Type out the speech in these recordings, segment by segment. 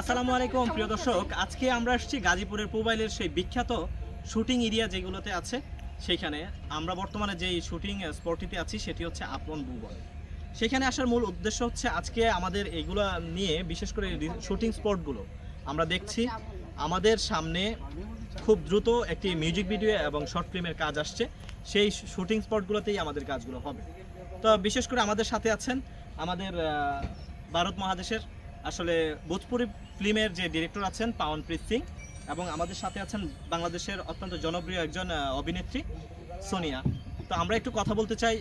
আসসালামু আলাইকুম প্রিয় দর্শক। আজকে আমরা আসছি গাজীপুরের মোবাইলের সেই বিখ্যাত শুটিং এরিয়া যেগুলোতে আছে সেইখানে। আমরা বর্তমানে যেই শুটিং স্পটটিতে আছি সেটি হচ্ছে আপন ভুবন সেখানে আসার মূল উদ্দেশ্য হচ্ছে আজকে আমাদের এগুলো নিয়ে বিশেষ করে শুটিং স্পটগুলো আমরা দেখছি আমাদের সামনে খুব দ্রুত একটি মিউজিক ভিডিও এবং শর্ট ফিল্মের কাজ আসছে। সেই শুটিং স্পটগুলোতেই আমাদের কাজগুলো হবে। তো বিশেষ করে আমাদের সাথে আছেন আমাদের ভারত মহাদেশের আসলে ভোজপুরি ফিল্মের যে ডিরেক্টর আছেন পাওয়ানপ্রীত সিং এবং আমাদের সাথে আছেন বাংলাদেশের অত্যন্ত জনপ্রিয় একজন অভিনেত্রী সোনিয়া। তো আমরা একটু কথা বলতে চাই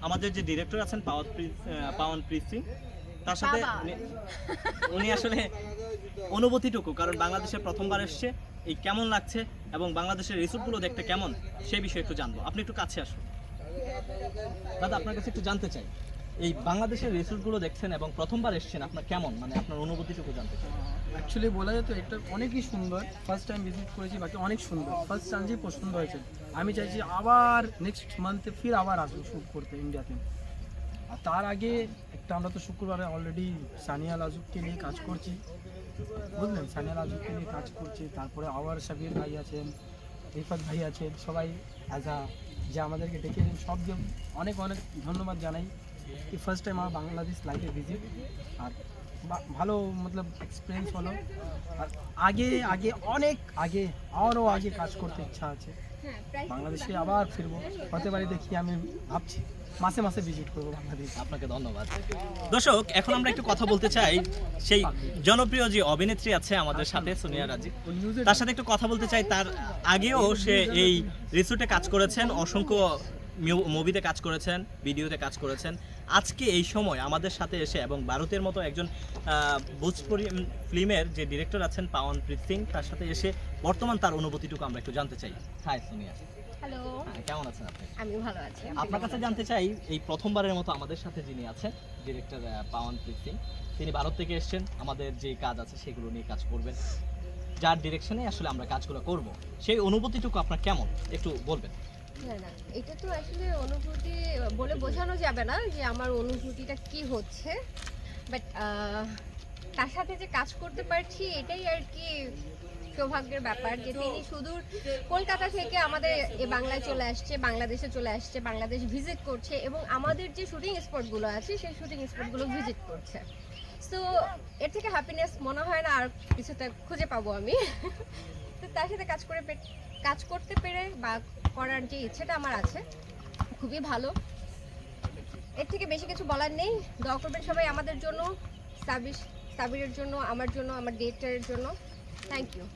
আমাদের যে ডিরেক্টর আছেন পাওয়ানপ্রীত সিং তার সাথে উনি- উনি আসলে অনুভূতিটুকু কারণ বাংলাদেশে প্রথমবার এসছে এই কেমন লাগছে এবং বাংলাদেশের রিসোর্টগুলো দেখতে কেমন সেই বিষয়ে একটু জানব। আপনি একটু কাছে আসুন। দাদা আপনার কাছে একটু জানতে চাই। এই বাংলাদেশের রিসোর্টগুলো দেখছেন এবং প্রথমবার এসেছেন, আপনার কেমন? মানে আপনার অনুভূতিটুকু জানতে চাই। অ্যাকচুয়ালি বলা যেত এটা অনেকই সুন্দর। ফার্স্ট টাইম ভিজিট করেছি বাকি অনেক সুন্দর। ফার্স্ট চান্সেই পছন্দ হয়েছে। আমি চাইছি আবার নেক্সট মান্থে ফির আবার আসব শ্যুট করতে ইন্ডিয়াতে আর তার আগে একটা আমরা তো শুক্রবারে অলরেডি সানিয়া লাজুককে নিয়ে কাজ করছি। বুঝলেন? সানিয়া লাজুককে নিয়ে কাজ করছি। তারপরে আবার সাবির ভাই আছেন, রিফাত ভাই আছেন, সবাই অ্যাজ আ যে আমাদেরকে ডেকেছেন সবকে অনেক অনেক ধন্যবাদ জানাই। কি ফার্স্ট টাইম আমার বাংলাদেশ লাইফে ভিজিট আর ভালো মতলব এক্সপিরিয়েন্স হলো। আর আগে আগে অনেক আগে আরও আগে কাজ করতে ইচ্ছা আছে। বাংলাদেশে আবার ফিরবো। হতে পারে দেখি আমি ভাবছি। মাসে মাসে ভিজিট করব বাংলাদেশ। আপনাকে ধন্যবাদ। দর্শক এখন আমরা একটু কথা বলতে চাই। সেই জনপ্রিয় যে অভিনেত্রী আছে আমাদের সাথে সোনিয়া রাজি। তার সাথে একটু কথা বলতে চাই। তার আগেও সে এই রিসোর্টে কাজ করেছেন। অসংখ্য মুভিতে কাজ করেছেন ভিডিওতে কাজ করেছেন। আজকে এই সময় আমাদের সাথে এসে এবং ভারতের মতো একজন ভোজপুরি ফিল্মের যে ডিরেক্টর আছেন পাওয়ানপ্রীত সিং তার সাথে এসে বর্তমান তার অনুভূতিটুকু আমরা একটু জানতে চাই। হাই সোনিয়া হ্যালো হ্যাঁ, কেমন আছেন আপনি? আমি ভালো আছি আপনার কাছে জানতে চাই এই প্রথমবারের মতো আমাদের সাথে যিনি আছেন ডিরেক্টর পাওয়ানপ্রীত সিং তিনি ভারত থেকে এসেছেন আমাদের যে কাজ আছে সেগুলো নিয়ে কাজ করবেন। যার ডিরেকশনে আসলে আমরা কাজগুলো করব। সেই অনুভূতিটুকু আপনার কেমন? একটু বলবেন। না না এটা তো আসলে অনুভূতি বলে বোঝানো যাবে না যে আমার অনুভূতিটা কি হচ্ছে। বাট তার সাথে যে কাজ করতে পারছি এটাই আর কি সৌভাগ্যের ব্যাপার যে তিনি সুদূর কলকাতা থেকে আমাদের এ বাংলায় চলে আসছে বাংলাদেশে চলে আসছে বাংলাদেশ ভিজিট করছে এবং আমাদের যে শুটিং স্পটগুলো আছে সেই শুটিং স্পটগুলো ভিজিট করছে। সো এর থেকে হ্যাপিনেস মনে হয় না আর কিছুতে খুঁজে পাবো আমি। তো তার সাথে কাজ করে কাজ করতে পেরে বা করার যে ইচ্ছেটা আমার আছে, খুবই ভালো। এর থেকে বেশি কিছু বলার নেই। দোয়া করবেন সবাই আমাদের জন্য সাবির সাবিরের জন্য, আমার জন্য, আমার ডেটের জন্য। Thank you